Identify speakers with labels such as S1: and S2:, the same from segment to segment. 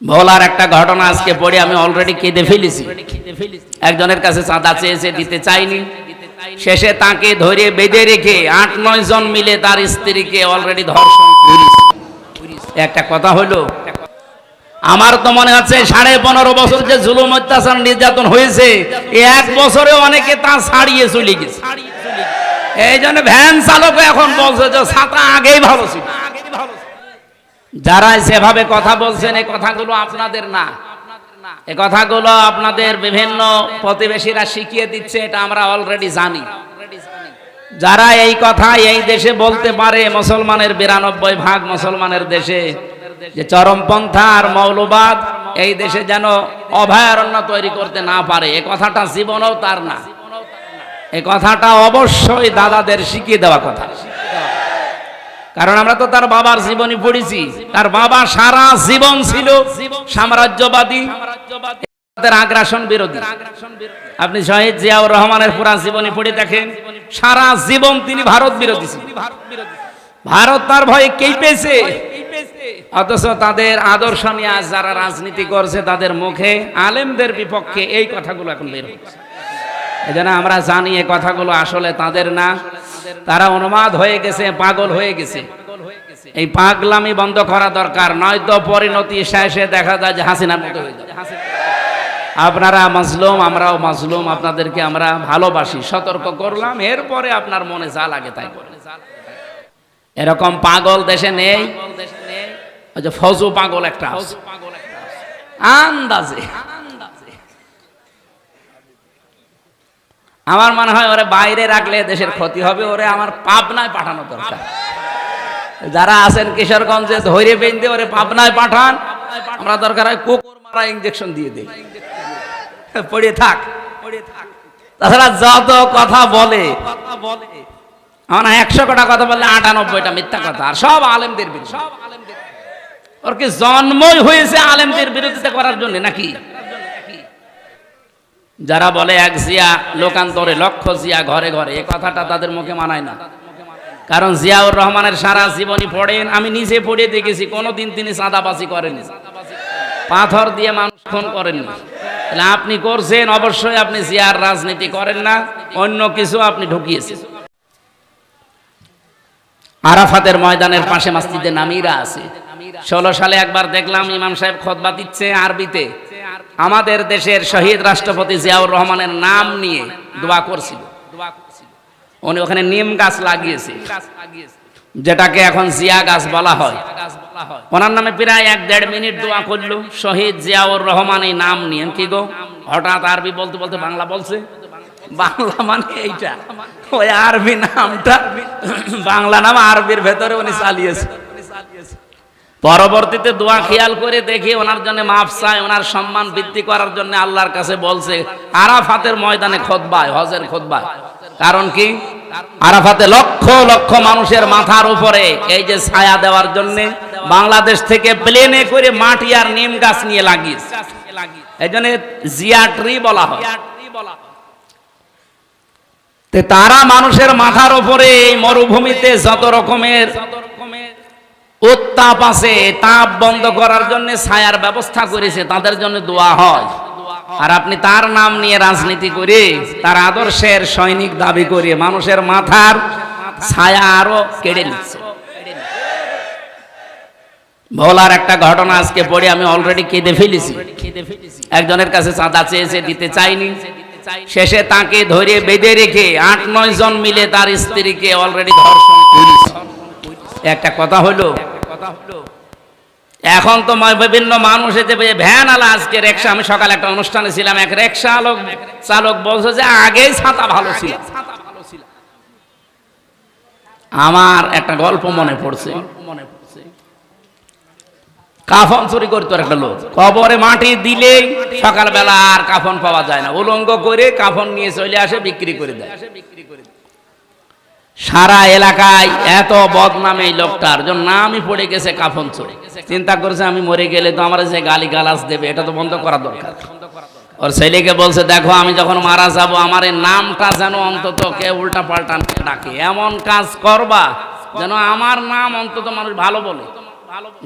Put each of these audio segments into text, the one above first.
S1: ভোলার একটা ঘটনা আজকে পড়ে আমি অলরেডি কেঁদে ফেলেছি। একজনের কাছে চাঁদা চেয়েছে, দিতে চাইনি। শেষে তাকে ধরে বেঁধে রেখে আট, নয় জন মিলে তার স্ত্রীকে অলরেডি ধর্ষণ একটা কথা হলো, আমার তো মনে হচ্ছে সাড়ে পনেরো বছর যে জুলুম অত্যাচার নির্যাতন হয়েছে এক বছরে অনেকে তা ছাড়িয়ে চলে গেছে। এই জন্য ভ্যান চালক এখন বলছে যে ছাতা আগেই ভালো ছিল। যারা যেভাবে কথা বলছেন এই কথাগুলো আপনাদের না। এই কথাগুলো আপনাদের বিভিন্ন প্রতিবেশীরা শিখিয়ে দিচ্ছে, এটা আমরা অলরেডি জানি। যারা এই কথা এই দেশে বলতে পারে, মুসলমানের বিরানব্বই ভাগ মুসলমানের দেশে, যে চরমপন্থা আর মৌলবাদ এই দেশে যেন অভয়ারণ্য তৈরি করতে না পারে, এ কথাটা জীবনেও তার না। এ কথাটা অবশ্যই দাদাদের শিখিয়ে দেওয়া কথা। কারণ আমরা তো তার বাবার জীবনী পড়েছি। তার বাবা সারা জীবন ছিল সাম্রাজ্যবাদী আগ্রাসন বিরোধী। আপনি শহীদ জিয়াউর রহমানের পুরা জীবনী পড়ে দেখেন, সারা জীবন তিনি ভারত বিরোধী ভারত তার ভয়ে কেঁপেছে। অথচ তাদের আদর্শ নিয়ে আজ যারা রাজনীতি করছে, তাদের মুখে আলেমদের বিপক্ষে এই কথাগুলো এখন বের হচ্ছে। এজন্য আমরা জানি এই কথাগুলো আসলে তাদের না। তারা অনুমাদ হয়ে গেছে, পাগল হয়ে গেছে। এই পাগলামি বন্ধ করা দরকার, নয়তো পরিণতি শেষে দেখা যায় যে হাসিনার মতো হয়ে যাবে। আপনারা মাজলুম, আমরাও মাজলুম, আপনাদেরকে আমরা ভালোবাসি, সতর্ক করলাম, এরপরে আপনার মনে যা লাগে তাই এরকম পাগল দেশে নেই ফজু পাগল একটা। আন্দাজে। আমার মনে হয় ওরে বাইরে রাখলে দেশের ক্ষতি হবে, ওরে আমার পাবনায় পাঠানো দরকার। যারা আছেন কিশোরগঞ্জে, ধৈর্য বেঁধে ওরে পাবনায় পাঠান। আমরা দরকার হয় কুকুর মারা ইঞ্জেকশন দিয়ে দিই। পড়ে থাক। তাছাড়া যত কথা বলে, আমার একশো কটা কথা বললে আটানব্বইটা মিথ্যা কথা, আর সব আলেমদের বিরুদ্ধে। ওর কি জন্মই হয়েছে আলেমদের বিরোধিতা করার জন্য নাকি? যারা বলে এক জিয়া লোকান্তরে, লক্ষ জিয়া ঘরে ঘরে, এ কথাটা তাদের মুখে মানায় না। কারণ জিয়াউর রহমানের সারা জীবনী পড়েন, আমি নিজে পড়ে দেখেছি, কোনোদিন তিনি চাঁদাবাজি করেন পাথর দিয়ে মানুষ খুন করেননি। তাহলে আপনি করছেন, অবশ্যই আপনি জিয়ার রাজনীতি করেন না, অন্য কিছু আপনি ঢুকিয়েছেন। আরাফাতের ময়দানের পাশে মসজিদে নামিরা আছে। ষোলো সালে একবার দেখলাম ইমাম সাহেব খতবা দিচ্ছে আরবিতে। আমাদের দেশের শহীদ রাষ্ট্রপতি জিয়াউর রহমানের নাম নিয়ে দোয়া করছিল। উনি ওখানে নিম গাছ লাগিয়েছে, যেটাকে এখন জিয়া গাছ বলা হয়। ওনার নামে প্রায় এক দেড় মিনিট দোয়া করল, শহীদ জিয়াউর রহমান এই নাম নিয়ে। কি গো? হঠাৎ আরবি বলতে বলতে বাংলা বলছে? বাংলা মানে এইটা। ওই আরবি নামটা, বাংলা নাম আরবির ভেতরে উনি চালিয়েছে। পরবর্তীতে দোয়া খেয়াল করে দেখি ওনার জন্য মাফ চায়, ওনার সম্মান বৃদ্ধি করার জন্য আল্লাহর কাছে বলছে, আরাফাতের ময়দানে খোদবায় হজের খোদবায় কারণ কি? আরাফাতে লক্ষ লক্ষ মানুষের মাথার উপরে এই যে ছায়া দেওয়ার জন্য বাংলাদেশ থেকে প্লেনে করে মাটি আর নিম গাছ নিয়ে লাগিয়েছে। এই জন্য জিয়া ট্রি বলা হয়। তারা মানুষের মাথার উপরে এই মরুভূমিতে যত রকমের উত্তাপ আছে, তাপ বন্ধ করার জন্য ছায়ার ব্যবস্থা করেছে, তাদের জন্য দোয়া হয়। আর আপনি তার নাম নিয়ে রাজনীতি করে, তার আদর্শের সৈনিক দাবি করে মানুষের মাথার ছায়া আরও কেড়ে নিচ্ছে। ভোলার একটা ঘটনা আজকে পড়ে আমি অলরেডি কেঁদে ফেলেছি। একজনের কাছে চাঁদা চেয়েছে, দিতে চাইনি। শেষে তাকে ধরে বেঁধে রেখে আট, নয় জন মিলে তার স্ত্রীকে অলরেডি ধর্ষণ একটা কথা হলো এখন তো বিভিন্ন মানুষ এতে ভ্যান আলা আজকে রিক্সা। আমি সকালে একটা অনুষ্ঠানে ছিলাম এক রিক্সা আলোক চালক বলছে যে আগেই ছাতা ভালো ছিল। আমার একটা গল্প মনে পড়ছে। কাফন চুরি করতো একটা লোক। কবরে মাটি দিলেই সকালবেলা আর কাফন পাওয়া যায় না। উলঙ্গ করে কাফন নিয়ে চলে আসে বিক্রি করে দেয়। সারা এলাকায় এত বদনাম এই লোকটার জন্য নামই পড়ে গেছে কাফন চোর। চিন্তা করছে আমি মরে গেলে তো আমার যে গালি গালাস দেবে, এটা তো বন্ধ করা দরকার। ওর ছেলেকে বলছে, দেখো, আমি যখন মারা যাব, আমার নামটা যেন অন্তত কে উল্টা পাল্টা ডাকে। এমন কাজ করবা যেন আমার নাম অন্তত মানুষ ভালো বলে।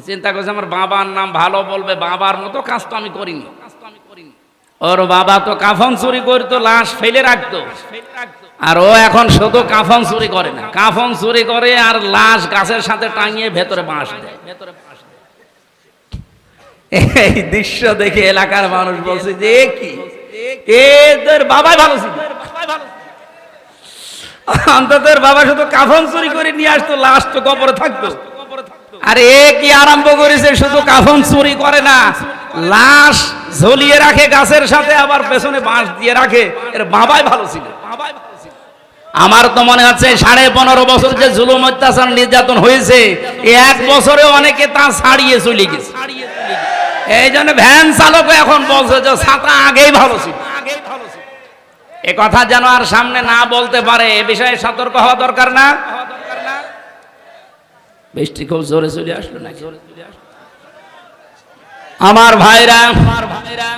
S1: চিন্তা করছে, আমার বাবার নাম ভালো বলবে, বাবার মতো কাজ তো আমি করিনি। ওর বাবা তো কাফন চুরি করতো, লাশ ফেলে রাখতো ফেলে রাখতো। আর ও এখন শুধু কাফন চুরি করে না, কাফন চুরি করে আর লাশ গাছের সাথে টাঙিয়ে ভেতরে বাঁশ দেয়। এই দৃশ্য দেখে এলাকার মানুষ বলছে যে কি? বাবাই ভালো ছিল। অন্তত চুরি করে নিয়ে আসতো, লাশ তো কবরে থাকতো। আরে কি আরম্ভ করেছে, শুধু চুরি করে না, লাশ ঝুলিয়ে রাখে, গাছের সাথে আবার পেছনে বাঁশ দিয়ে রাখে, এর বাবাই ভালো ছিল। আমার তো মনে হচ্ছে সাড়ে পনেরো বছর যে জুলুম অত্যাচার নির্যাতন হয়েছে এক বছরে অনেকে তা ছাড়িয়ে চলে গেছে। এই জন্য ভ্যান চালক এখন বলছে যে ছাতা আগেই ভালো ছিল। এ কথা যেন আর সামনে না বলতে পারে, এ বিষয়ে সতর্ক হওয়া দরকার না। বৃষ্টি খুব জোরে চলে আসলো না আমার ভাইরা আমার ভাইরা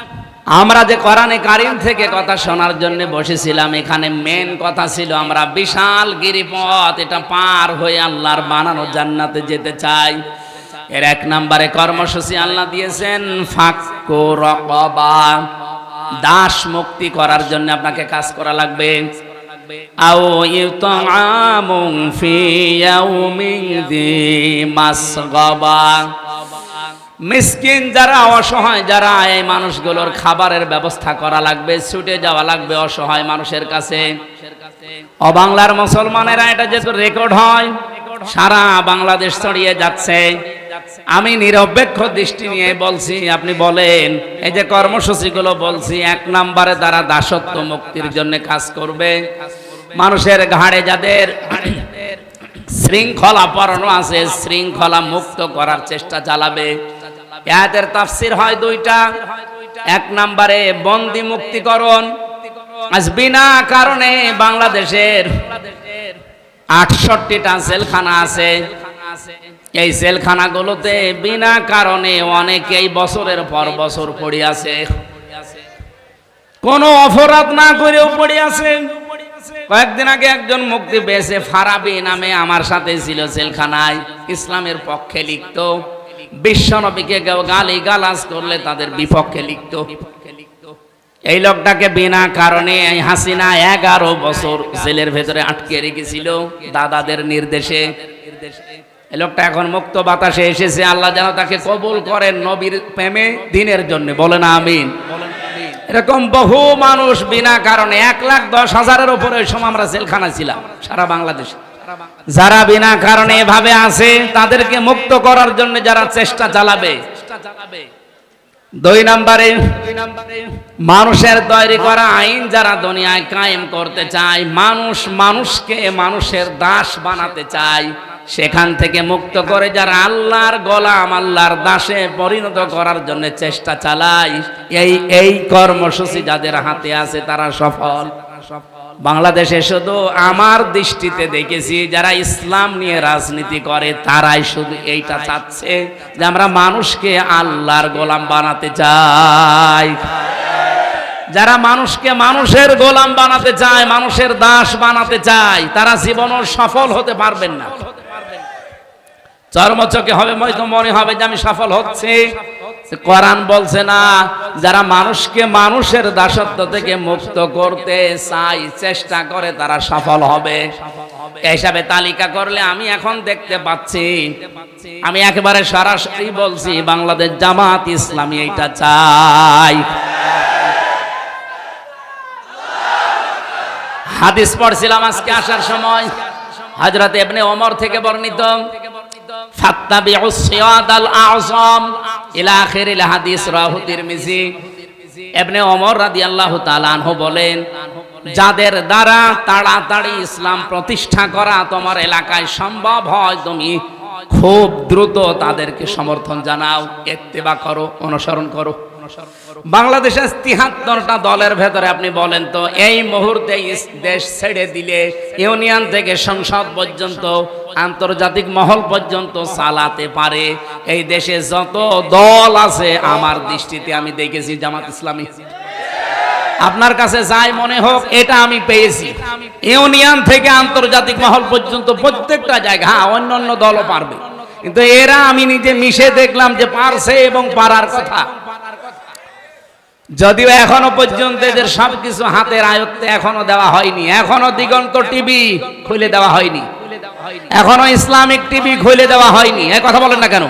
S1: আমরা যে কোরআনে কারিম থেকে কথা শোনার জন্য বসেছিলাম, এখানে মেন কথা ছিল আমরা বিশাল গিরিপথ, এটা পার হয়ে আল্লাহর বানানো জান্নাতে যেতে চাই। এর এক নম্বরে কর্মসূচি আল্লাহ দিয়েছেন, ফাক্কু রকবা, দাস মুক্তি করার জন্য আপনাকে কাজ করা লাগবে। আও ইউতামুন ফি ইয়াউমিন দি মাসগাবা। মিসকিন যারা অসহায়, যারা এই মানুষগুলোর খাবারের ব্যবস্থা করা লাগবে, ছুটে যাওয়া লাগবে অসহায় মানুষের কাছে। অবাংলার মুসলমানেরা এটা যেহেতু রেকর্ড হয়, সারা বাংলাদেশ ছড়িয়ে যাচ্ছে। আমি নিরপেক্ষ দৃষ্টি নিয়ে বলছি, আপনি বলেন, এই যে কর্মসূচিগুলো বলছি, এক নম্বরে তারা দাসত্ব মুক্তির জন্য কাজ করবে। মানুষের ঘাড়ে যাদের শৃঙ্খলা পরানো আছে, শৃঙ্খলা মুক্ত করার চেষ্টা চালাবে। এদের তাফসির হয় দুইটা। এক নম্বরে বন্দি মুক্তিকরণ। আজ বিনা কারণে বাংলাদেশের আটষট্টিটা জেলখানা আছে। এই জেলখানাগুলোতে বিনা কারণে অনেকেই বছরের পর বছর পড়ে আছে। কোনো অপরাধ না করেও পড়ে আছে। কয়েকদিন আগে একজন মুক্তি পেয়েছে, ফারাবি নামে আমার সাথে ছিল জেলখানায়। ইসলামের পক্ষে লিখত। বিশ্বনবীকে গালি গালাজ করলে তাদের বিপক্ষে লিখত। এই লোকটাকে বিনা কারণে হাসিনা এগারো বছর জেলের ভেতরে আটকে রেখেছিল দাদাদের নির্দেশে। এই লোকটা এখন মুক্ত বাতাসে এসেছে, আল্লাহ যেন তাকে কবুল করেন নবীর প্রেমে, দিনের জন্য। বলে না আমিন। এরকম বহু মানুষ বিনা কারণে এক লাখ দশ হাজারের উপরে ওই সময় আমরা জেলখানা ছিলাম, সারা বাংলাদেশে। যারা বিনা কারণে এভাবে আছে তাদেরকে মুক্ত করার জন্য যারা চেষ্টা চালাবে। দুই নম্বরে মানুষের তৈরি করা আইন যারা দুনিয়ায় কায়েম করতে চায় মানুষ মানুষকে মানুষের দাস বানাতে চায় সেখান থেকে মুক্ত করে যারা আল্লাহর গোলাম আল্লাহর দাসে পরিণত করার জন্য চেষ্টা চালায় এই এই কর্মসূচি যাদের হাতে আছে তারা সফল। বাংলাদেশে শুধু আমার দৃষ্টিতে দেখেছি, যারা ইসলাম নিয়ে রাজনীতি করে, তারাই শুধু এইটা চাচ্ছে যে আমরা মানুষকে আল্লাহর গোলাম বানাতে চাই। যারা মানুষকে মানুষের গোলাম বানাতে চায়, মানুষের দাস বানাতে চায়, তারা জীবনও সফল হতে পারবেন না। চর্মচকে হবে মনে হবে যে আমি সফল হচ্ছে। কোরআন বলছে না, যারা মানুষকে মানুষের দাসত্ব থেকে মুক্ত করতে চাই চেষ্টা করে তারা সফল হবে। হিসাবে তালিকা করলে আমি এখন দেখতে পাচ্ছি, আমি একেবারে সরাসরি বলছি, বাংলাদেশ জামাত ইসলামী এটা চাই। হাদিস পড়ছিলাম আজকে আসার সময় হজরত এবনে ওমর থেকে বর্ণিত। বলেন, যাদের দ্বারা তাড়াতাড়ি ইসলাম প্রতিষ্ঠা করা তোমার এলাকায় সম্ভব হয়, তুমি খুব দ্রুত তাদেরকে সমর্থন জানাও ইত্তেবা করো, অনুসরণ করো। বাংলাদেশের তিহাত্তরটা দলের ভেতরে আপনি বলেন তো, এই মুহূর্তে দেশ ছেড়ে দিলে ইউনিয়ন থেকে সংসদ পর্যন্ত, আন্তর্জাতিক মহল পর্যন্ত চালাতে পারে। এই দেশে যত দল আছে, আমার দৃষ্টিতে আমি দেখেছি জামাত ইসলামী। আপনার কাছে যাই মনে হোক, এটা আমি পেয়েছি। ইউনিয়ন থেকে আন্তর্জাতিক মহল পর্যন্ত প্রত্যেকটা জায়গা হ্যাঁ অন্য অন্য দলও পারবে। কিন্তু এরা আমি নিজে মিশে দেখলাম যে পারছে এবং পারার কথা। যদিও এখনও পর্যন্ত এদের সবকিছু হাতের আয়ত্তে এখনও দেওয়া হয়নি। এখনও দিগন্ত টিভি খুলে দেওয়া হয়নি। এখনও ইসলামিক টিভি খুলে দেওয়া হয়নি। এ কথা বলেন না কেন?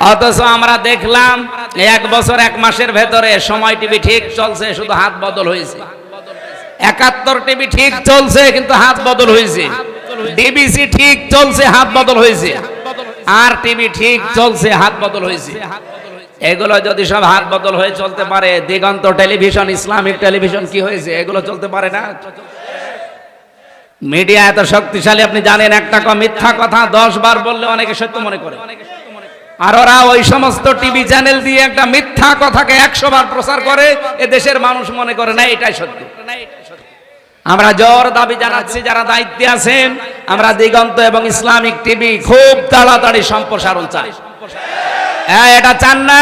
S1: অথচ আমরা দেখলাম এক বছর, এক মাসের ভেতরে সময় টিভি ঠিক চলছে, শুধু হাত বদল হয়েছে। একাত্তর টিভি ঠিক চলছে, কিন্তু হাত বদল হয়েছে। ডিবিসি ঠিক চলছে, হাত বদল হয়েছে। আর টিভি ঠিক চলছে, হাত বদল হয়েছে। এগুলো যদি সব হাত বদল হয়ে চলতে পারে, দিগন্ত টেলিভিশন, ইসলামিক টেলিভিশন কি হয়েছে? এগুলো চলতে পারে না? মিডিয়া এত শক্তিশালী, আপনি জানেন একটা মিথ্যা কথা দশ বার বললে অনেকে সত্য মনে করে। আর ওরা ওই সমস্ত টিভি চ্যানেল দিয়ে একটা মিথ্যা কথাকে একশো বার প্রচার করে, এ দেশের মানুষ মনে করে, না, এটাই সত্য। আমরা জোর দাবি জানাচ্ছি, যারা দায়িত্বে আছেন, আমরা দিগন্ত এবং ইসলামিক টিভি খুব তাড়াতাড়ি সম্প্রসারণ চাই। হ্যাঁ এটা চান না।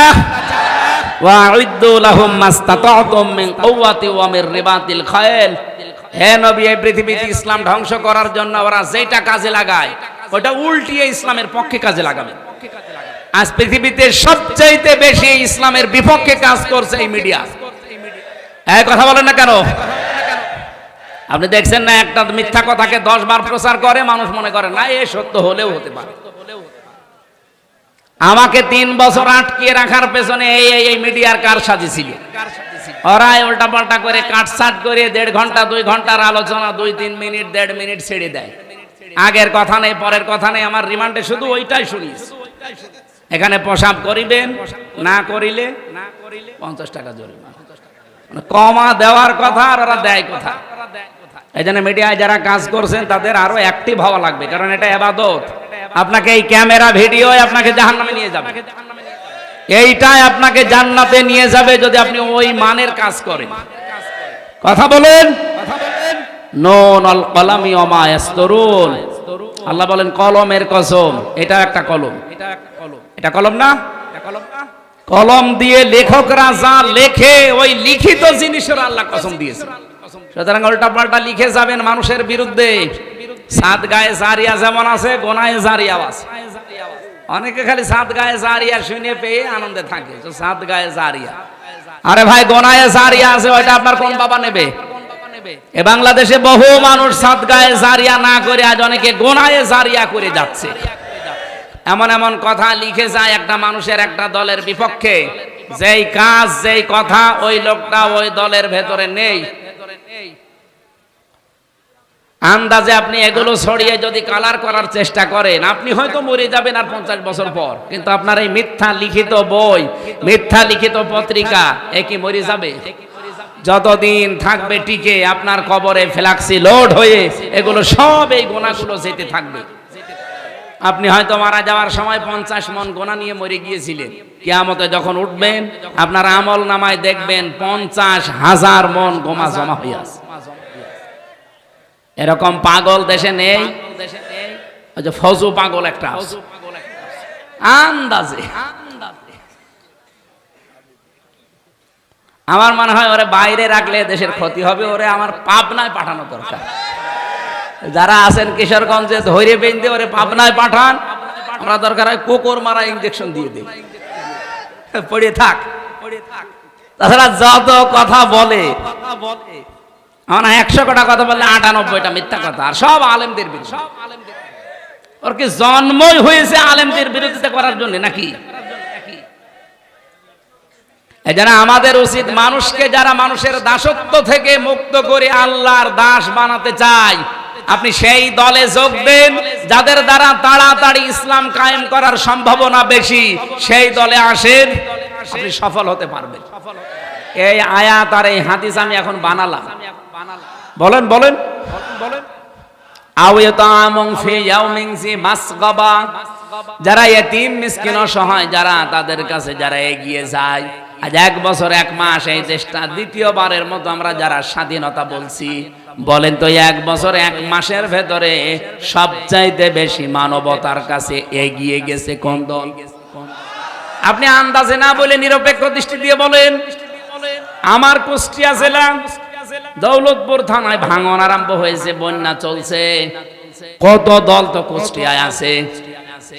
S1: ইসলাম ধ্বংস করার জন্য ওরা যেটা কাজে লাগায়, ওটা উল্টিয়ে ইসলামের পক্ষে কাজে লাগাবে। আজ পৃথিবীতে সবচাইতে বেশি ইসলামের বিপক্ষে কাজ করছে এই মিডিয়া। এই কথা বলেন না কেন? আপনি দেখছেন না একটা মিথ্যা কথাকে দশ বার প্রচার করে, মানুষ মনে করে, না, এ সত্য হলেও হতে পারে। আমাকে তিন বছর আটকিয়ে রাখার পেছনে এই এই মিডিয়ার কার সাজিয়েছিল ওরাই উল্টা পাল্টা করে কাটসাট করে দেড় ঘণ্টা, দুই ঘণ্টার আলোচনা, দুই, তিন মিনিট, দেড় মিনিট ছেড়ে দেয়। আগের কথা নেই, পরের কথা নেই, আমার রিমান্ডে শুধু ওইটাই শুনিস। এখানে প্রসাব করিবেন, না করিলে না করিলে পঞ্চাশ টাকা জরিমানা। মানে কমা দেওয়ার কথা আর ওরা দেয় কথা। এই জন্য মিডিয়ায় যারা কাজ করছেন, তাদের আরও অ্যাক্টিভ হওয়া লাগবে, কারণ এটা এবাদত। আপনাকে এই ক্যামেরা ভিডিও আপনাকে জাহান্নামে নিয়ে যাবে। এইটাই আপনাকে জান্নাতে নিয়ে যাবে যদি আপনি ওই মানের কাজ করেন। কথা বলেন? নুন আল কলামি ওমা ইয়াসতরুন। আল্লাহ বলেন, কলমের কসম। এটা একটা কলম। এটা কলম না? কলম দিয়ে লেখকরা যা লেখে, ওই লিখিত জিনিসের আল্লাহ কসম দিয়েছে। সুতরাং উল্টা পাল্টা লিখে যাবেন মানুষের বিরুদ্ধে। সাত গায়ে জারিয়া যেমন আছে, গোনায় জারিয়া আছে। অনেকে খালি সাত গায়ে জারিয়া শুনে পেয়ে আনন্দে থাকে তো সাত গায়ে জারিয়া। আরে ভাই, গোনায় জারিয়া আছে, ওইটা আপনার কোন বাবা নেবে? এ বাংলাদেশে বহু মানুষ সাত গায়ে জারিয়া না করে আজ অনেকে গোনায় জারিয়া করে যাচ্ছে। এমন এমন কথা লিখে যায় একটা মানুষের একটা দলের বিপক্ষে। যেই কাজ, যেই কথা ওই লোকটা ওই দলের ভেতরে নেই। আন্দাজে আপনি এগুলো ছড়িয়ে যদি কালার করার চেষ্টা করেন, আপনি হয়তো মরে যাবেন আর পঞ্চাশ বছর পর। কিন্তু আপনার এই মিথ্যা লিখিত বই, মিথ্যা লিখিত পত্রিকা, এ কি মরে যাবে? যতদিন থাকবে টিকে, আপনার কবরে ফ্ল্যাক্সি লোড হয়ে এগুলো সব এই গোনাগুলো যেতে থাকবে। আপনি হয়তো মারা যাওয়ার সময় পঞ্চাশ মন গোনা নিয়ে মরে গিয়েছিলেন। কিয়ামতে যখন উঠবেন, আপনার আমল নামায় দেখবেন পঞ্চাশ হাজার মন গোমা জমা হয়ে আছে। এরকম পাগল দেশে নেই। ওই যে ফজু পাগল একটা আন্দাজে। আমার মনে হয় ওরে বাইরে রাখলে দেশের ক্ষতি হবে ওরে আমার পাবনায় পাঠানো দরকার। যারা আছেন কিশোরগঞ্জে ধৈর্য বেঁধে ওরে পাবনায় পাঠান। আমরা দরকার হয় কোকর মারা ইঞ্জেকশন দিয়ে দিই। পড়ে থাক। তাছাড়া যত কথা বলে আমার একশো কটা কথা বললে আটানব্বইটা মিথ্যা কথা, আর সব আলেমদের বিরুদ্ধে। সব আলেমদের ওর কি জন্মই হয়েছে আলেমদের বিরোধিতা করার জন্য নাকি? জন্য আমাদের উচিত মানুষকে যারা মানুষের দাসত্ব থেকে মুক্ত করে আল্লাহর দাস বানাতে চায়, আপনি সেই দলে যোগ দেন, যাদের দ্বারা তাড়াতাড়ি ইসলাম কায়েম করার সম্ভাবনা বেশি, সেই দলে আসেন, আপনি সফল হতে পারবেন। এই আয়াত আর এই হাদিস আমি এখন বানালাম। বলেন বলেন। যারা এতিম মিসকিন অসহায় যারা তাদের কাছে যারা এগিয়ে যায়। আজ এক বছর এক মাস এই দেশটা দ্বিতীয়বারের মতো আমরা যারা স্বাধীনতা বলছি বলেন তো এক বছর এক মাসের ভেতরে সবচাইতে বেশি মানবতার কাছে এগিয়ে গেছে কোন দল? আপনি আন্দাজে না বলে নিরপেক্ষ দৃষ্টি দিয়ে বলেন। আমার কুষ্টিয়া জেলা দৌলতপুর থানায় ভাঙন আরম্ভ হয়েছে, বন্যা চলছে। কত দল তো কুষ্টিয়ায় আছে।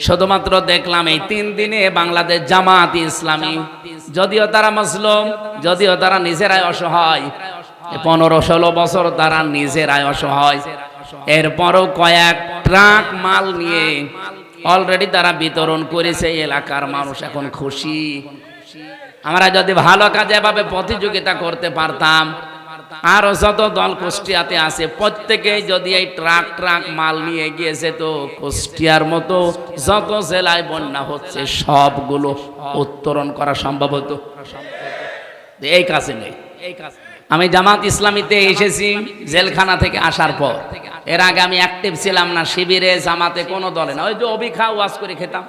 S1: শুধুমাত্র দেখলাম এই তিন দিনে বাংলাদেশ জামাত ইসলামী। যদিও তারা মুসলিম, যদিও তারা নিজেরাই অসহায়। পনেরো ষোলো বছর তারা নিজেরাই অসহায়। এরপরও কয়েক ট্রাক মাল নিয়ে অলরেডি তারা বিতরণ করেছে এলাকার মানুষ এখন খুশি। আমরা যদি ভালো কাজে এভাবে প্রতিযোগিতা করতে পারতাম আরও যত দল কুষ্টিয়াতে আছে, প্রত্যেকেই যদি এই ট্রাক ট্রাক মাল নিয়ে গিয়েছে তো কুষ্টিয়ার মতো যত জেলায় বন্যা হচ্ছে, সবগুলো উত্তরণ করা সম্ভব হতো। এই কাছে নেই। আমি জামাত ইসলামীতে এসেছি, জেলখানা থেকে আসার পর। এর আগে আমি অ্যাক্টিভ ছিলাম না, শিবিরে, জামাতে কোনো দলে না। ওই যে অভিখা ওয়াজ করে খেতাম।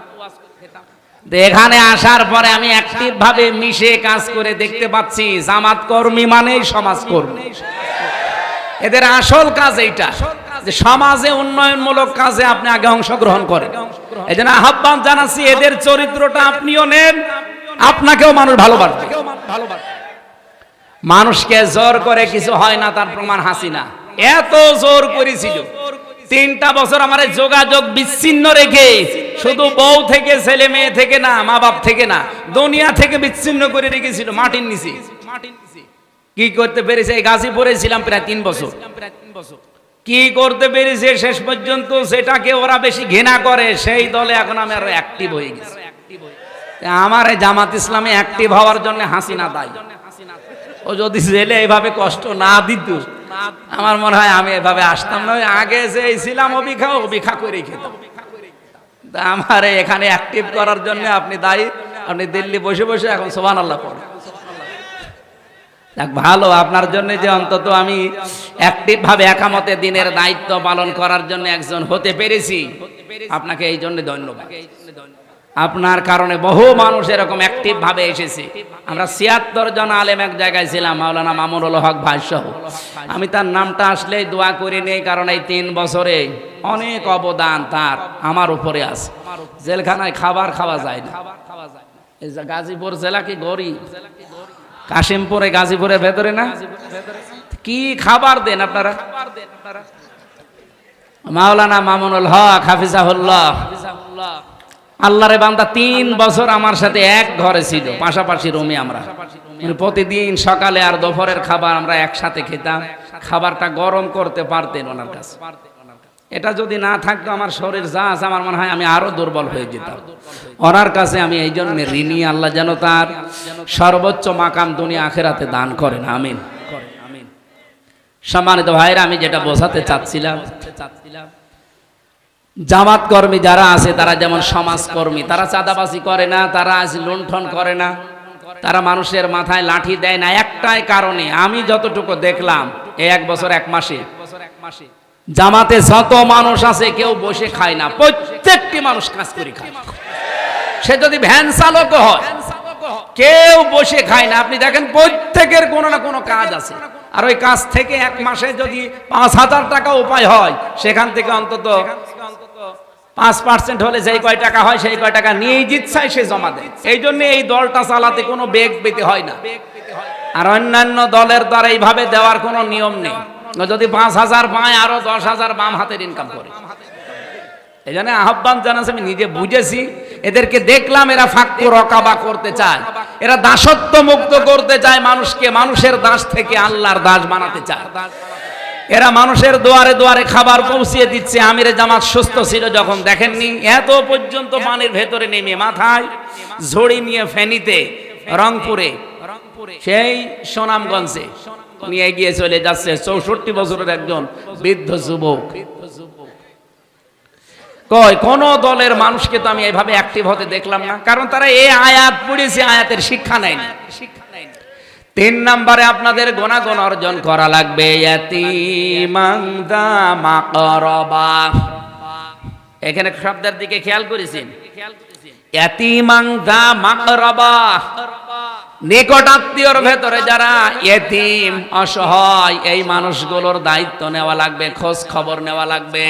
S1: এখানে আসার পরে আমি অ্যাক্টিভ ভাবে মিশে কাজ করে দেখতে পাচ্ছি, জামাত কর্মী মানেই সমাজ কর্মী। এদের আসল কাজ এইটা, যে সমাজে উন্নয়নমূলক কাজে আপনি আগে অংশগ্রহণ করেন। এই জন্য আহ্বান জানাচ্ছি, এদের চরিত্রটা আপনিও নেন, আপনাকেও মানুষ ভালোবাসবে। মানুষকে জোর করে কিছু হয় না, তার প্রমাণ হাসিনা। এত জোর করেছিল। তিনটা বছর আমার যোগাযোগ বিচ্ছিন্ন রেখে শুধু বউ থেকে, ছেলে মেয়ে থেকে না, মা বাপ থেকে না, দুনিয়া থেকে বিচ্ছিন্ন করে রেখেছিল, মাটির নিচে। কি করতে পেরেছে? এই গাজীপুরে ছিলাম প্রায় তিন বছর। কি করতে পেরেছে? শেষ পর্যন্ত সেটাকে ওরা বেশি ঘৃণা করে। সেই দলে এখন আমি আরও অ্যাক্টিভ হয়ে গেছি। আমার জামাত ইসলামে অ্যাক্টিভ হওয়ার জন্য হাসিনা দায়ী। ও যদি জেলে এইভাবে কষ্ট না দিত আমার মনে হয় আমি এভাবে আসতাম না। আগে যে ছিলাম অবিখা অবিখা করে খেতাম। আমার এখানে অ্যাক্টিভ করার জন্য আপনি দায়ী। আপনি দিল্লি বসে বসে এখন সোহান আল্লাহ পড়েন। যাক, ভালো, আপনার জন্য যে অন্তত আমি অ্যাক্টিভ ভাবে একামতে দিনের দায়িত্ব পালন করার জন্য একজন হতে পেরেছি। আপনাকে এই জন্য ধন্যবাদ। আপনার কারণে বহু মানুষ এরকম অ্যাক্টিভ ভাবে এসেছে। আমরা ছিয়াত্তর জন আলেম এক জায়গায় ছিলাম, মাওলানা মামুনুল হক ভাই সহ আমি তার নামটা আসলেই দোয়া করি নেই, কারণ এই তিন বছরে অনেক অবদান তার, আমার উপরে আছে। জেলখানায় খাবার খাওয়া যায় না। গাজীপুর জেলা কি গরিব? কাশিমপুরে গাজীপুরের ভেতরে না? কি খাবার দেন আপনারা? মাওলানা মামুনুল হক, হাফিজাহুল্লাহ। আল্লাহরে বান্দা, তিন বছর আমার সাথে এক ঘরে ছিল, পাশাপাশি রুমে আমরা। প্রতিদিন সকালে আর দুপুরের খাবার আমরা একসাথে খেতাম, খাবারটা গরম করতে পারতেন ওনার কাছে। এটা যদি না থাকতো, আমার শরীর যা আছে, আমার মনে হয় আমি আরও দুর্বল হয়ে যেতাম। ওনার কাছে আমি এই জন্য ঋণী, আল্লাহ যেন তার সর্বোচ্চ মাকাম দুনিয়া আখেরাতে দান করেন, আমিন। সম্মানিত ভাইরা, আমি যেটা বোঝাতে চাচ্ছিলাম জামাত কর্মী যারা আছে, তারা যেমন সমাজ কর্মী তারা চাঁদাবাজি করে না, তারা আজ লুণ্ঠন করে না, তারা মানুষের মাথায় লাঠি দেয় না, একটাই কারণে আমি যতটুকু দেখলাম এই এক বছর, এক মাসে, জামাতে যত মানুষ আছে, কেউ বসে খায় না, প্রত্যেকটি মানুষ কাজ করে খায়। সে যদি ভ্যান চালক হয়, কেউ বসে খায় না, আপনি দেখেন প্রত্যেকের কোনো না কোনো কাজ আছে। আর ওই কাজ থেকে এক মাসে যদি পাঁচ হাজার টাকা উপায় হয়, সেখান থেকে অন্তত পাঁচ পার্সেন্ট হলে যেই কয় টাকা হয়, সেই কয় টাকা নিয়েই সে জমা দেয়। এই জন্য এই দলটা চালাতে কোনো বেগ পেতে হয় না। আর অন্যান্য দলের দ্বারা এইভাবে দেওয়ার কোনো নিয়ম নেই। যদি পাঁচ হাজার পায় আরও দশ হাজার বাম হাতের ইনকাম করে। এই জন্য আহ্বান জানাচ্ছে, আমি নিজে বুঝেছি, এদেরকে দেখলাম, এরা ফাঁকু রকাবা করতে চায়। এরা দাসত্ব মুক্ত করতে চায় মানুষকে, মানুষের দাস থেকে আল্লাহর দাস বানাতে চায়। এরা মানুষের দুয়ারে দুয়ারে খাবার পৌঁছিয়ে দিচ্ছে। আমিরে জামাত সুস্থ ছিল যখন দেখেননি। এত পর্যন্ত পানির ভেতরে নেমে মাথায় ঝড়ি নিয়ে ফেনীতে, রংপুরে, সেই সুনামগঞ্জে নিয়ে গিয়ে চলে যাচ্ছে। চৌষট্টি বছরের একজন বৃদ্ধ যুবক। কয়, কোন দলের মানুষকে তো আমি এইভাবে অ্যাক্টিভ হতে দেখলাম না। কারণ তারা এই আয়াত পড়েছে, আয়াতের শিক্ষা নেয়নি। তিন নম্বরে আপনাদের গুণাগুণ অর্জন করা লাগবে। এখানে শব্দের দিকে খেয়াল করেছেন? নিকট আত্মীয়র ভেতরে যারা এতিম অসহায়, এই মানুষগুলোর দায়িত্ব নেওয়া লাগবে, খোঁজ খবর নেওয়া লাগবে।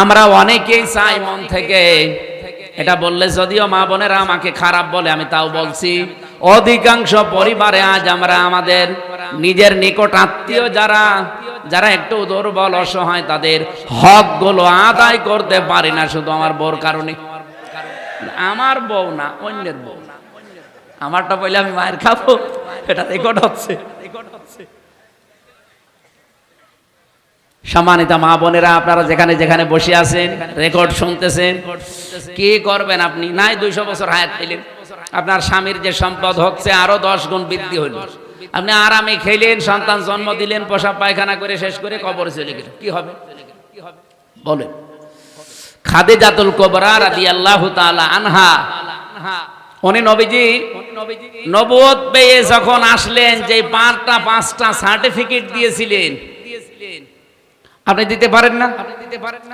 S1: আমরা অনেকেই চাই মন থেকে, এটা বললে যদিও মা বোনেরা আমাকে খারাপ বলে, আমি তাও বলছি। অধিকাংশ পরিবারে আজ আমরা আমাদের নিজের নিকট আত্মীয় যারা যারা একটু দুর্বল, অসহায়, তাদের হকগুলো আদায় করতে পারি না, শুধু আমার বউর কারণে। আমার বউ না, অন্যের বউ। না আমারটা বলে আমি মায়ের খাব, এটা রেকর্ড হচ্ছে। সম্মানিত মা বোনেরা, আপনারা যেখানে যেখানে বসে আছেন রেকর্ড শুনতেছেন। কি করবেন আপনি? নাই, দুইশো বছর হায়াত পেলেন আপনার স্বামীর যে সম্পদ হচ্ছে আরও দশ গুণ বৃদ্ধি হইল আপনি আরামে খেলেন, সন্তান জন্ম দিলেন, পোশাক পায়খানা করে শেষ করে কবর চলে গেলেন। কি হবে? বলেন। খাদে জাতুল কবরা আনহা। উনি নবীজি নবুয়ত পেয়ে যখন আসলেন যে পাঁচটা পাঁচটা সার্টিফিকেট দিয়েছিলেন দিয়েছিলেন আপনি দিতে পারেন না?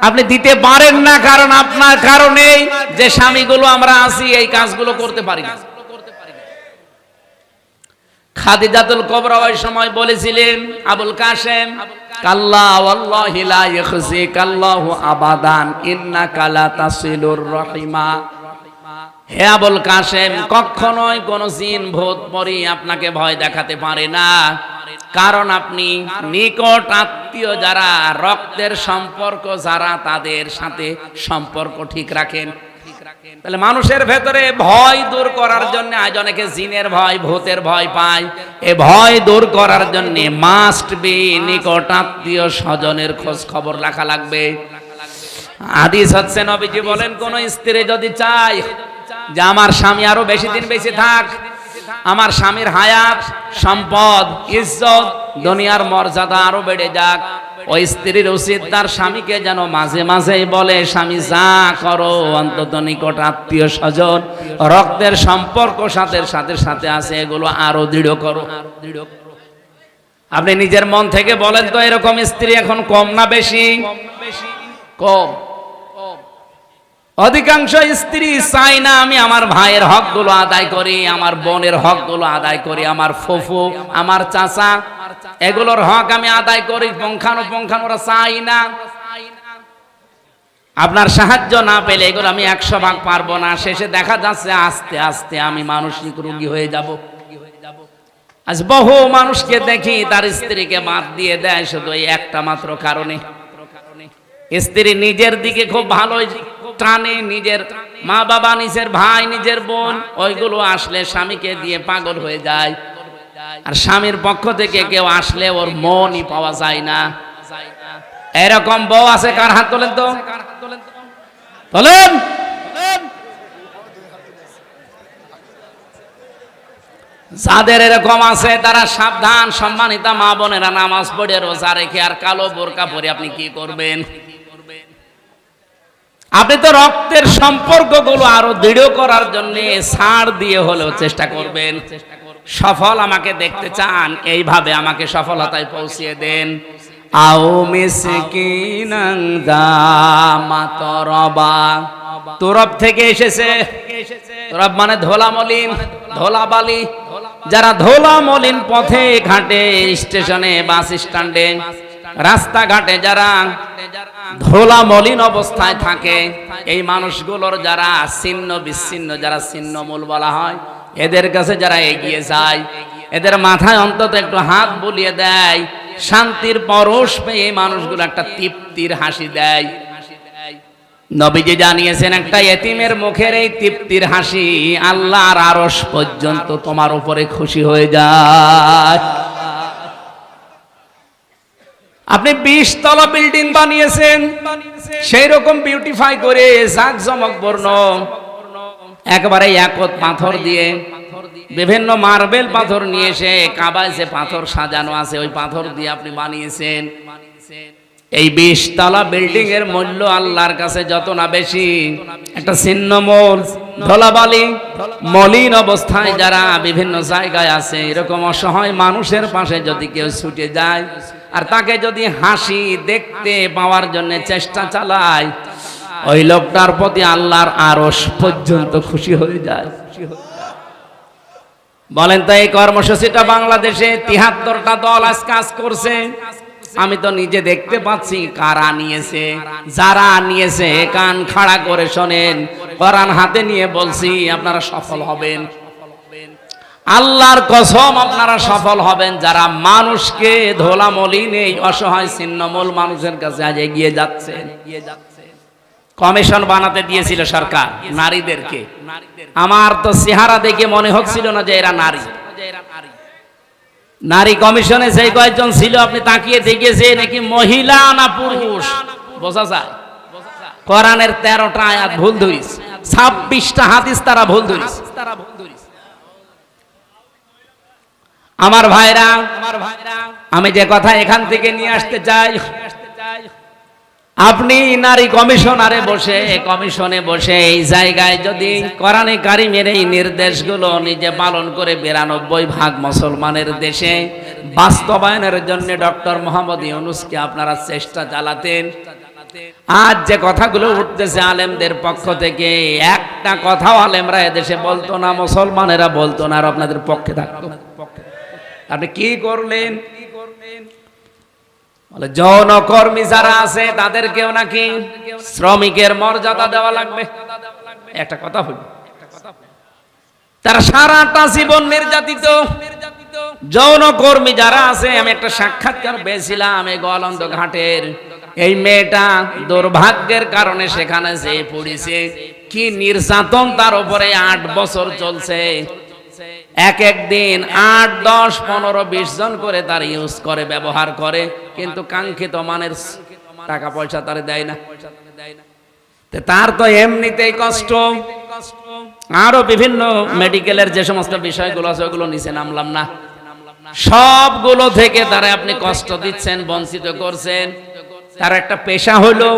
S1: আপনি দিতে পারেন না, কারণ আপনার কারণেই যে স্বামীগুলো আমরা আছি, এই কাজগুলো করতে পারি না। আবুল কাসেম কাল্লা আবাদান তাসিলুর হে আবুল কাসেম কখনোই কোন জিন ভূত পরি আপনাকে ভয় দেখাতে পারে না। কারণ আপনি নিকট আত্মীয় যারা রক্তের সম্পর্ক, যারা তাদের সাথে সম্পর্ক ঠিক রাখেন। তাহলে মানুষের ভেতরে ভয় দূর করার জন্য আজ অনেকে জিনের ভয়, ভূতের ভয় পায়। এ ভয় দূর করার জন্য মাস্ট বি নিকট আত্মীয় স্বজনের খোঁজ খবর রাখা লাগবে। হাদিস হচ্ছে, নবীজি বলেন, কোন স্ত্রী যদি চায় যে আমার স্বামী আরও বেশি দিন বেশি থাক আমার স্বামীর হায়াত, সম্পদ, ইজ্জত দুনিয়ার মর্যাদা আরও বেড়ে যাক। ওই স্ত্রীর উচিত তার স্বামীকে যেন মাঝে মাঝে বলে, স্বামী, যা করো অন্তত নিকট আত্মীয় স্বজন, রক্তের সম্পর্ক সাথে সাথে সাথে আছে, এগুলো আরও দৃঢ় করো। আপনি নিজের মন থেকে বলেন তো, এরকম স্ত্রী এখন কম না বেশি? কম। অধিকাংশ স্ত্রী চাই না আমি আমার ভাইয়ের হকগুলো আদায় করি, আমার বোনের হকগুলো আদায় করি, আমার ফুফু, আমার চাচা, এগুলোর হক আমি আদায় করি পঙ্খানো পঙ্খানো ওরা চাই না। আপনার সাহায্য না পেলে এগুলো আমি একশো ভাগ পারব না। শেষে দেখা যাচ্ছে আস্তে আস্তে আমি মানসিক রোগী হয়ে যাব। আজ বহু মানুষকে দেখি তার স্ত্রীকে বাদ দিয়ে দেয় শুধু এই একটা মাত্র কারণে। স্ত্রী নিজের দিকে খুব ভালো টানে নিজের মা বাবা, নিজের ভাই, নিজের বোন, ওইগুলো আসলে স্বামীকে দিয়ে পাগল হয়ে যায়। আর স্বামীর পক্ষ থেকে কেউ আসলে ওর মনই পাওয়া যায় না। এরকম বউ আছে কার হাত তোলেন তো? তোলেন? যাদের এরকম আছে, তারা সাবধান, সম্মানিতা মা বোনেরা নামাজ পড়ে, রোজা রেখে, আর কালো বোরকা পরে আপনি কি করবেন? আপনি তো রক্তের সম্পর্কগুলো আরও দৃঢ় করার জন্য ছাড় দিয়ে হলেও চেষ্টা করবেন। সফল আমাকে দেখতে চান, এইভাবে আমাকে সফলতায় পৌঁছিয়ে দেন। আও মিসকিনাং তোরব। থেকে এসেছে। তোরব মানে ধোলা মলিন, ধোলা বালি। যারা ধোলা মলিন পথে ঘাটে, স্টেশনে, বাস স্ট্যান্ডে রাস্তাঘাটে যারা ধোলা মলিন অবস্থায় থাকে এই মানুষগুলোর যারা ছিন্ন বিচ্ছিন্ন যারা ছিন্ন মূল বলা হয় এদের কাছে যারা এগিয়ে যায় এদের মাথায় অন্তত একটু হাত বুলিয়ে দেয় শান্তির পরশ পেয়ে এই মানুষগুলো একটা তৃপ্তির হাসি দেয়। নবীজি জানিয়েছেন একটা এতিমের মুখের এই তৃপ্তির হাসি আল্লাহর আরস পর্যন্ত তোমার উপরে খুশি হয়ে যায়। আপনি বিশ তলা বিল্ডিং বানিয়েছেন সেই রকম বিউটিফাই করে জাক বর্ণ একবারে একত পাথর দিয়ে বিভিন্ন মার্বেল পাথর নিয়ে এসে কাবায় যে পাথর সাজানো আছে, ওই পাথর দিয়ে আপনি বানিয়েছেন। এই বিশ তলা বিল্ডিং এর মূল্য আল্লাহর কাছে যত না বেশি, একটা ছিন্নমূল, ধলাবালি, মলিন অবস্থায় যারা বিভিন্ন জায়গায় আছে, এরকম অসহায় মানুষের পাশে যদি কেউ ছুটে যায় আর তাকে যদি হাসি দেখতে পাওয়ার জন্য চেষ্টা চালায়, ওই লোকটার প্রতি আল্লাহর আরস পর্যন্ত খুশি হয়ে যায়। বলেন তো এই কর্মসূচিটা বাংলাদেশে তিহাত্তরটা দল আজ কাজ করছে। আমি তো নিজে দেখতে পাচ্ছি কারা নিয়েছে, যারা নিয়েছে, কান খাড়া করে শোনেন। কোরআন হাতে নিয়ে বলছি, আপনারা সফল হবেন। আল্লাহর কসম আপনারা সফল হবেন, যারা মানুষকে ধোলা মলিন এই অসহায় ছিন্নমূল মানুষের কাছে আজ এগিয়ে যাচ্ছে। কমিশন বানাতে দিয়েছিল সরকার নারীদেরকে। আমার তো চেহারা দেখে মনে হচ্ছিল না যে এরা নারী। নারী কমিশনে সেই কয়েকজন ছিল, আপনি তাকিয়ে দেখেছে নাকি মহিলা না পুরুষ? বোঝা যায়। কোরআনের তেরোটা আয়াত ভুল ধরিস, ছাব্বিশটা হাদিস তারা ভুল ধরিস। আমার ভাইরা আমার ভাইরা আমি যে কথা এখান থেকে নিয়ে আসতে চাই আপনি নারী কমিশনারে বসে কমিশনে বসে এই জায়গায় যদি কোরআনে কারিমের এই নির্দেশগুলো নিজে পালন করে বিরানব্বই ভাগ মুসলমানের দেশে বাস্তবায়নের জন্য ডক্টর মোহাম্মদ ইউনুসকে আপনারা চেষ্টা চালাতেন। আজ যে কথাগুলো উঠতেছে আলেমদের পক্ষ থেকে একটা কথাও আলেমরা এদেশে বলতো না মুসলমানেরা বলতো না আর আপনাদের পক্ষে থাকতো। আপনি কি করলেন? কি বলে যৌন কর্মী যারা আছে, তাদেরকেও নাকি শ্রমিকের মর্যাদা দেওয়া লাগবে। একটা কথা হইল তারা সারাটা জীবন নির্যাতিত। যৌন কর্মী যারা আছে, আমি একটা সাক্ষাৎকার পেয়েছিলাম এই গোয়ালন্দ ঘাটের। এই মেয়েটা দুর্ভাগ্যের কারণে সেখানে যে পড়েছে। কি নির্যাতন তার উপরে আট বছর চলছে। এক এক দিন আট, দশ, পনেরো, বিশ জন করে তার ইউজ করে, ব্যবহার করে, কিন্তু কাঙ্ক্ষিত মানের টাকা পয়সা তার দেয় না। তার তো এমনিতেই কষ্ট। আরও বিভিন্ন মেডিকেলের যে সমস্ত বিষয়গুলো আছে, ওগুলো নিচে নামলাম না। সবগুলো থেকে তারা আপনি কষ্ট দিচ্ছেন, বঞ্চিত করছেন। তার একটা পেশা হলো,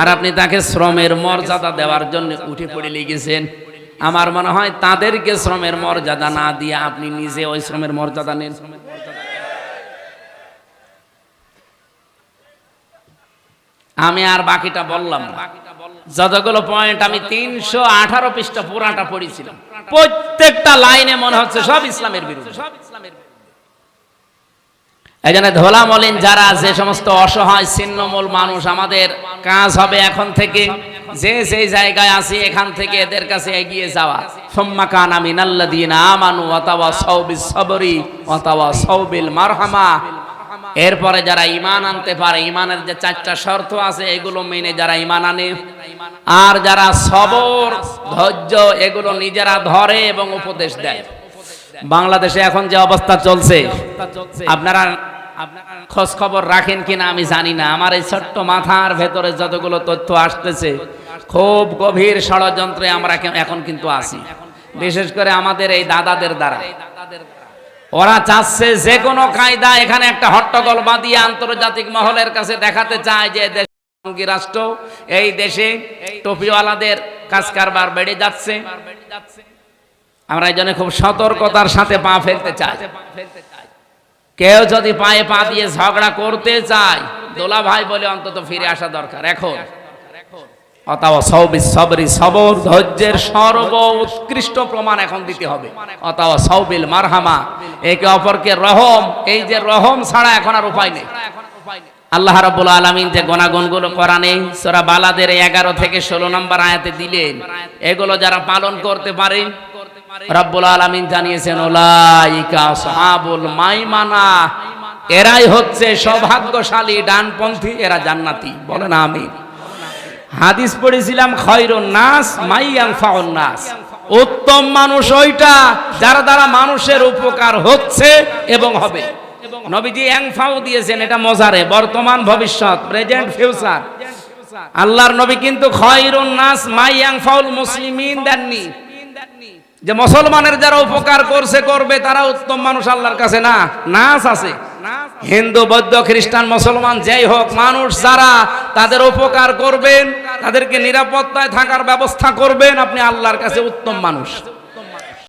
S1: আর আপনি তাকে শ্রমের মর্যাদা দেওয়ার জন্য উঠে পড়ে লেগেছেন আমার মনে হয় তাদেরকে শ্রমের মর্যাদা না দিয়ে আপনি নিজে ওই শ্রমের মর্যাদা নেন। আমি আর বাকিটা বললাম যতগুলো পয়েন্ট আমি তিনশো আঠারো পৃষ্ঠা পুরাটা পড়েছিলাম। প্রত্যেকটা লাইনে মনে হচ্ছে সব ইসলামের বিরুদ্ধে। সব ইসলামের এই ধোলা মলিন যারা, যে সমস্ত অসহায় ছিন্নমূল মানুষ আমাদের কাজ হবে এখন থেকে, যে সেই জায়গায় আসি এখান থেকে এদের কাছে এগিয়ে যাওয়া। সোম্মা কান আমি আমানু সবরি অতাওয়া সৌবিল মারহামা এরপরে যারা ইমান আনতে পারে ইমানের যে চারটা শর্ত আছে, এগুলো মেনে যারা ইমান আনে। আর যারা সবর, ধৈর্য, এগুলো নিজেরা ধরে এবং উপদেশ দেয়। বাংলাদেশে এখন যে অবস্থা চলছে আপনারা খোঁজ খবর রাখেন কিনা আমি জানি না। আমার এই ছোট্ট মাথার ভেতরে যতগুলো তথ্য আসতেছে খুব গভীর ষড়যন্ত্রে আমরা এখন কিন্তু আছি। বিশেষ করে আমাদের এই দাদাদের দ্বারা। ওরা চাচ্ছে যে কোনো কায়দা এখানে একটা হট্টগোল বাঁধিয়ে আন্তর্জাতিক মহলের কাছে দেখাতে চায় যে দেশ সঙ্গী রাষ্ট্র এই দেশে টপিওয়ালাদের কাজ কারবার বেড়ে যাচ্ছে। আমরা এই জন্য খুব সতর্কতার সাথে পা ফেলতে চাই। কেউ যদি পায়ে পা দিয়ে ঝগড়া করতে চায় দোলা ভাই বলে অন্তত ফিরে আসা দরকার। এখন সর্ব উৎকৃষ্ট প্রমাণ এখন দিতে হবে। একে অপরকে রহম, এই যে রহম ছাড়া এখন আর উপায় নেই। আল্লাহ আলামিন যে বালাদের 11 থেকে 16 নম্বর আয়াতে দিলেন, এগুলো যারা পালন করতে পারে রব্বুল আলামিন জানিয়েছেন, উলাইকা আসহাবুল মাইমানা। এরাই হচ্ছে সৌভাগ্যশালী ডানপন্থী, এরা জান্নাতি। বলেন আমিন। হাদিস পড়েছিলাম, খয়রুন নাস মাইয়াং ফাউন নাস। উত্তম মানুষ ওইটা, যারা দ্বারা মানুষের উপকার হচ্ছে এবং হবে। নবীজি অ্যাংফাও দিয়েছেন, এটা মজারে। বর্তমান ভবিষ্যৎ, প্রেজেন্ট ফিউচার। আল্লাহর নবী কিন্তু খয়রুন নাস মাইয়াং ফাউল মুসলিমিন দেননি। যে মুসলমানের যারা উপকার করছে, করবে, তারা উত্তম মানুষ আল্লাহর কাছে না? নাস আছে। হিন্দু, বৌদ্ধ, খ্রিস্টান, মুসলমান, যাই হোক মানুষ যারা তাদের উপকার করবেন, তাদেরকে নিরাপত্তায় থাকার ব্যবস্থা করবেন, আপনি আল্লাহর কাছে উত্তম মানুষ।